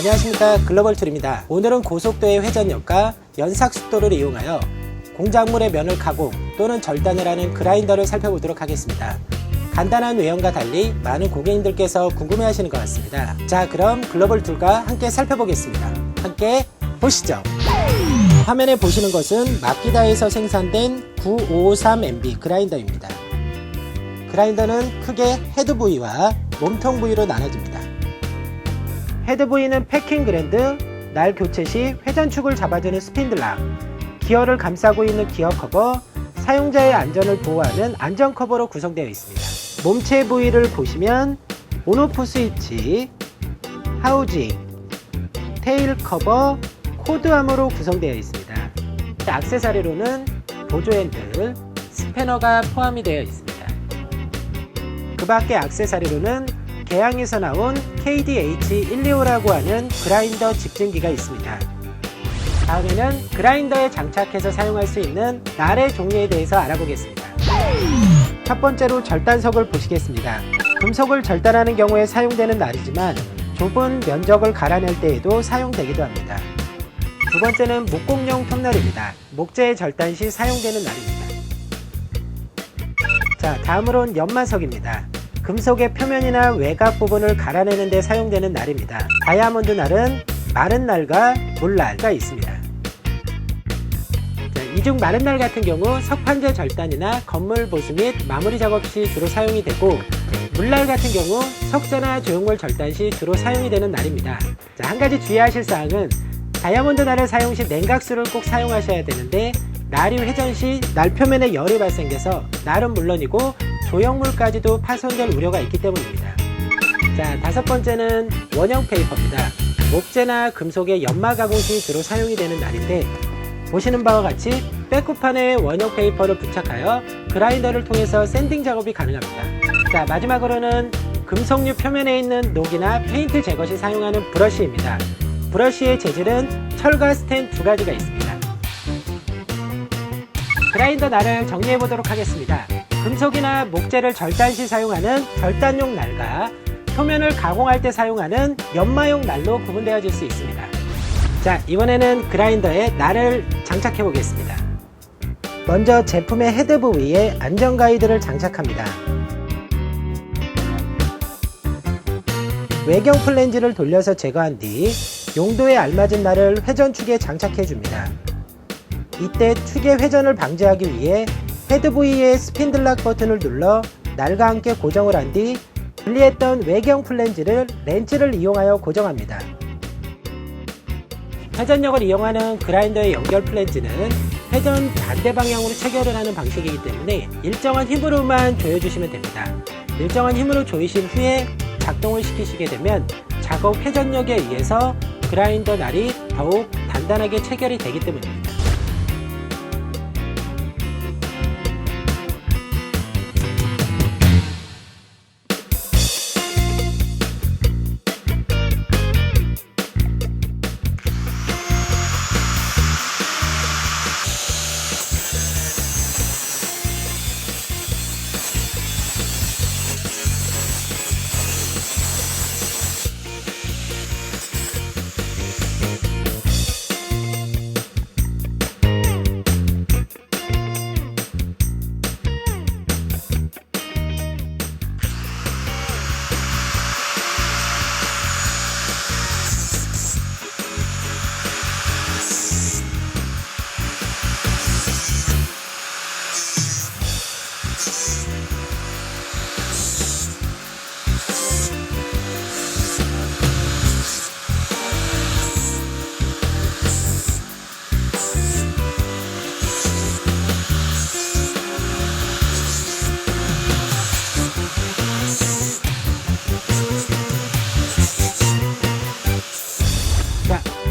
안녕하십니까 글로벌 툴입니다. 오늘은 고속도의 회전력과 연삭 속도를 이용하여 공작물의 면을 가공 또는 절단을 하는 그라인더를 살펴보도록 하겠습니다. 간단한 외형과 달리 많은 고객님들께서 궁금해 하시는 것 같습니다. 자, 그럼 글로벌 툴과 함께 살펴보겠습니다. 함께 보시죠. 화면에 보시는 것은 마키다에서 생산된 9553MB 그라인더입니다. 그라인더는 크게 헤드 부위와 몸통 부위로 나눠집니다. 헤드 부위는 패킹 그랜드, 날 교체 시 회전축을 잡아주는 스핀들락, 기어를 감싸고 있는 기어 커버, 사용자의 안전을 보호하는 안전 커버로 구성되어 있습니다. 몸체 부위를 보시면 온오프 스위치, 하우징, 테일 커버, 코드암으로 구성되어 있습니다. 악세사리로는 보조 핸들, 스패너가 포함이 되어 있습니다. 그 밖에 악세사리로는 개항에서 나온 KDH125라고 하는 그라인더 집진기가 있습니다. 다음에는 그라인더에 장착해서 사용할 수 있는 날의 종류에 대해서 알아보겠습니다. 첫 번째로 절단석을 보시겠습니다. 금속을 절단하는 경우에 사용되는 날이지만 좁은 면적을 갈아낼 때에도 사용되기도 합니다. 두 번째는 목공용 톱날입니다. 목재 절단 시 사용되는 날입니다. 자, 다음으론 연마석입니다. 금속의 표면이나 외곽 부분을 갈아내는 데 사용되는 날입니다. 다이아몬드 날은 마른 날과 물날가 있습니다. 이중 마른 날 같은 경우 석판재 절단이나 건물 보수 및 마무리 작업 시 주로 사용이 되고 물날 같은 경우 석재나 조형물 절단 시 주로 사용이 되는 날입니다. 자, 한 가지 주의하실 사항은 다이아몬드 날을 사용 시 냉각수를 꼭 사용하셔야 되는데 날이 회전 시 날 표면에 열이 발생돼서 날은 물론이고 조형물까지도 파손될 우려가 있기 때문입니다. 자, 다섯 번째는 원형 페이퍼입니다. 목재나 금속의 연마 가공 시 주로 사용이 되는 날인데 보시는 바와 같이 백구판에 원형 페이퍼를 부착하여 그라인더를 통해서 샌딩 작업이 가능합니다. 자, 마지막으로는 금속류 표면에 있는 녹이나 페인트 제거 시 사용하는 브러쉬입니다. 브러쉬의 재질은 철과 스텐 두 가지가 있습니다. 그라인더 날을 정리해 보도록 하겠습니다. 금속이나 목재를 절단 시 사용하는 절단용 날과 표면을 가공할 때 사용하는 연마용 날로 구분되어질 수 있습니다. 자, 이번에는 그라인더에 날을 장착해 보겠습니다. 먼저 제품의 헤드 부 위에 안전 가이드를 장착합니다. 외경 플랜지를 돌려서 제거한 뒤 용도에 알맞은 날을 회전축에 장착해 줍니다. 이때 축의 회전을 방지하기 위해 헤드 부위의 스핀들 락 버튼을 눌러 날과 함께 고정을 한 뒤 분리했던 외경 플랜지를 렌치를 이용하여 고정합니다. 회전력을 이용하는 그라인더의 연결 플랜지는 회전 반대 방향으로 체결을 하는 방식이기 때문에 일정한 힘으로만 조여주시면 됩니다. 일정한 힘으로 조이신 후에 작동을 시키시게 되면 작업 회전력에 의해서 그라인더 날이 더욱 단단하게 체결이 되기 때문입니다.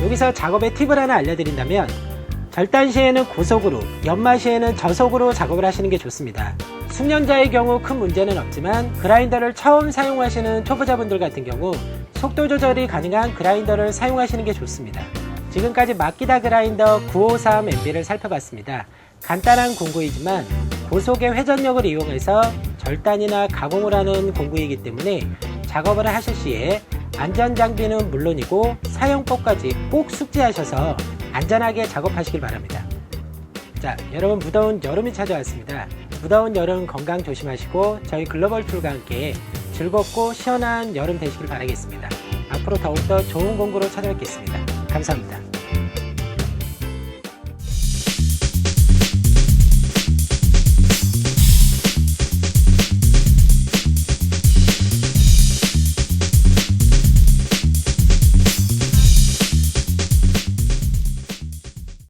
여기서 작업의 팁을 하나 알려드린다면 절단 시에는 고속으로, 연마 시에는 저속으로 작업을 하시는 게 좋습니다. 숙련자의 경우 큰 문제는 없지만 그라인더를 처음 사용하시는 초보자분들 같은 경우 속도 조절이 가능한 그라인더를 사용하시는 게 좋습니다. 지금까지 마키다 그라인더 953MB를 살펴봤습니다. 간단한 공구이지만 고속의 회전력을 이용해서 절단이나 가공을 하는 공구이기 때문에 작업을 하실 시에 안전 장비는 물론이고 사용법까지 꼭 숙지하셔서 안전하게 작업하시길 바랍니다. 자, 여러분 무더운 여름이 찾아왔습니다. 무더운 여름 건강 조심하시고 저희 글로벌 툴과 함께 즐겁고 시원한 여름 되시길 바라겠습니다. 앞으로 더욱더 좋은 공부로 찾아뵙겠습니다. 감사합니다.